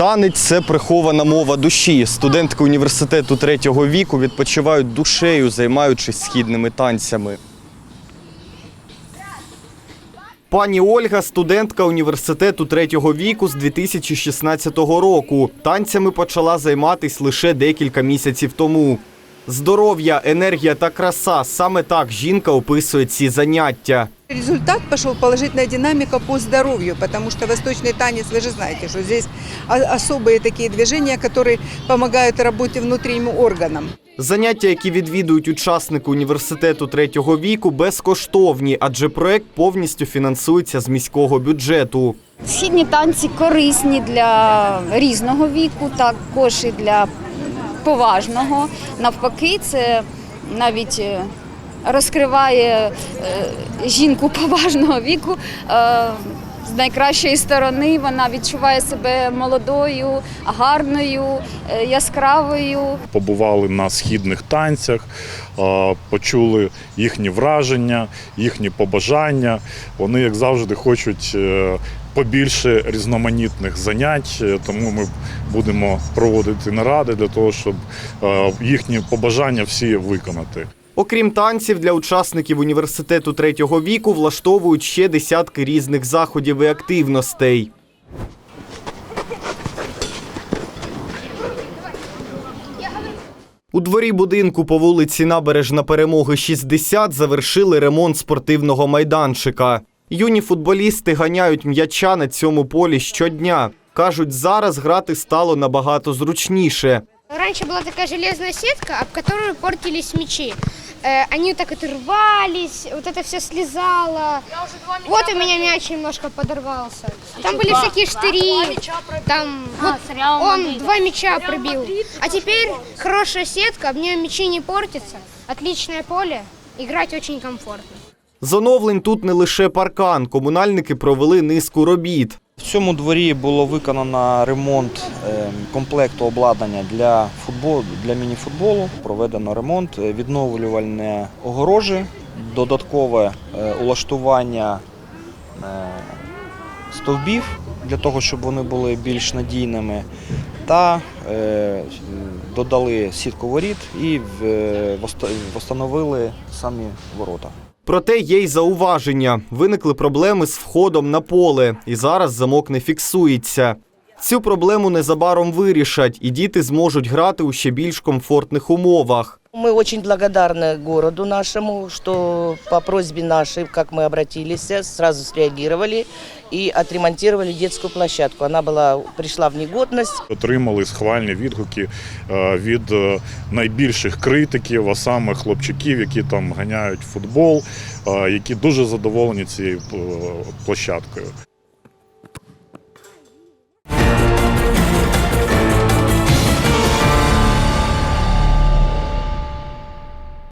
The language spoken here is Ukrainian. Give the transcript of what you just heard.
Танець це прихована мова душі. Студентки університету третього віку відпочивають душею, займаючись східними танцями. Пані Ольга студентка університету третього віку з 2016 року. Танцями почала займатись лише декілька місяців тому. Здоров'я, енергія та краса саме так жінка описує ці заняття. Результат пошел положительная динамика по здоровью, потому что восточный танец, вы же знаете, что здесь о- особые такие движения, которые помогают работе внутренним органам. Заняття, які відвідують учасники університету третього віку, безкоштовні, адже проект повністю фінансується з міського бюджету. Східні танці корисні для різного віку, також і для поважного. Навпаки, це навіть е, розкриває е, жінку поважного віку. е, З найкращої сторони вона відчуває себе молодою, гарною, е, яскравою. побували на східних танцях, почули їхні враження, їхні побажання. Вони, як завжди, хочуть побільше різноманітних занять, тому ми будемо проводити наради для того, щоб їхні побажання всі виконати. Окрім танців, для учасників університету третього віку влаштовують ще десятки різних заходів і активностей. У дворі будинку по вулиці Набережна Перемоги 60 завершили ремонт спортивного майданчика. Юні футболісти ганяють м'яча на цьому полі щодня. Кажуть, зараз грати стало набагато зручніше. Раньше была такая железная сетка, об которую портились мячи. Э, они вот так вот рвались, вот это все слезало. Вот у меня мяч немножко подорвался. Там были всякие штыри, там вот он два мяча пробил. А теперь хорошая сетка, об нее мячи не портятся. Отличное поле, играть очень комфортно. З оновлень тут не лише паркан. Комунальники провели низку робіт. В цьому дворі було виконано ремонт е, комплекту обладнання для футболу для мініфутболу. Проведено ремонт, е, відновлювальне огорожі, додаткове е, улаштування е, стовбів для того, щоб вони були більш надійними, та додали сітку воріт і встановили самі ворота. Проте є й зауваження. Виникли проблеми з входом на поле, і зараз замок не фіксується. Цю проблему незабаром вирішать, і діти зможуть грати у ще більш комфортних умовах. Мы очень благодарны городу нашему, что по просьбе нашей, как мы обратились, сразу среагировали и отремонтировали детскую площадку. Она была, пришла в негодность. Отримали схвальні відгуки е, від е, найбільших критиків, а саме хлопчиків, які там ганяють футбол, е, які дуже задоволені цією е, площадкою.